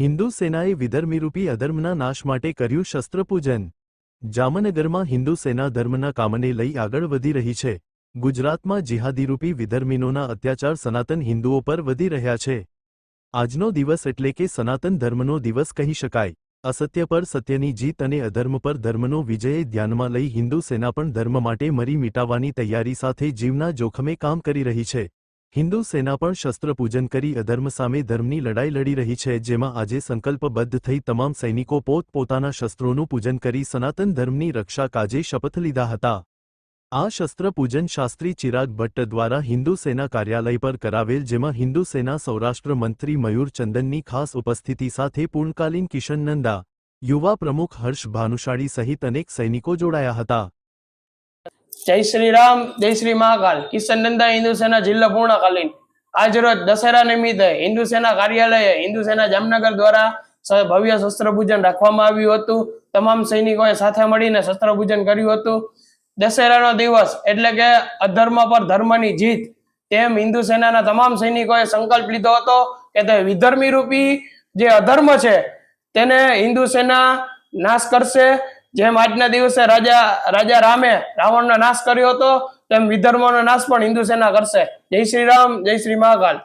હિન્દુ સેનાએ વિધર્મીરૂપી અધર્મના નાશ માટે કર્યું શસ્ત્રપૂજન. જામનગરમાં હિન્દુ સેના ધર્મના કામને લઈ આગળ વધી રહી છે. ગુજરાતમાં જિહાદીરૂપી વિધર્મીનોના અત્યાચાર સનાતન હિન્દુઓ પર વધી રહ્યા છે. આજનો દિવસ એટલે કે સનાતન ધર્મનો દિવસ કહી શકાય. અસત્ય પર સત્યની જીત અને અધર્મ પર ધર્મનો વિજય ધ્યાનમાં લઈ હિન્દુ સેના પણ ધર્મ માટે મરી મિટાવવાની તૈયારી સાથે જીવના જોખમે કામ કરી રહી છે. હિન્દુ સેના પણ શસ્ત્રપૂજન કરી અધર્મ સામે ધર્મની લડાઈ લડી રહી છે, જેમાં આજે સંકલ્પબદ્ધ થઈ તમામ સૈનિકો પોત પોતાના શસ્ત્રોનું પૂજન કરી સનાતન ધર્મની રક્ષા કાજે શપથ લીધા હતા. આ શસ્ત્રપૂજન શાસ્ત્રી ચિરાગ ભટ્ટ દ્વારા હિન્દુ સેના કાર્યાલય પર કરાવેલ, જેમાં હિન્દુ સેના સૌરાષ્ટ્ર મંત્રી મયુર ચંદનની ખાસ ઉપસ્થિતિ સાથે પૂર્ણકાલીન કિશન નંદા, યુવા પ્રમુખ હર્ષ ભાનુશાળી સહિત અનેક સૈનિકો જોડાયા હતા. જય શ્રી રામ જય શ્રી મહાકાલ. કિશન નંદા હિન્દુ સેના જિલ્લા પૂર્ણકાલીન. આજ રોજ દશેરા નિમિત્તે હિન્દુ સેના કાર્યાલયે હિન્દુ સેના જામનગર દ્વારા ભવ્ય શસ્ત્ર પૂજન રાખવામાં આવ્યું હતું. તમામ સૈનિકોએ સાથે મળીને શસ્ત્ર પૂજન કર્યું હતું. દશેરાનો દિવસ એટલે કે અધર્મ પર ધર્મની જીત તેમ હિન્દુ સેનાના તમામ સૈનિકોએ સંકલ્પ લીધો હતો કે તે વિધર્મી રૂપી જે અધર્મ છે તેને હિન્દુ સેના નાશ કરશે. જેમ આજના દિવસે રાજા રાજા રામે રાવણનો નાશ કર્યો હતો, તેમ વિધર્મનો નાશ પણ હિન્દુ સેના કરશે. જય શ્રી રામ, જય શ્રી મહાકાલ.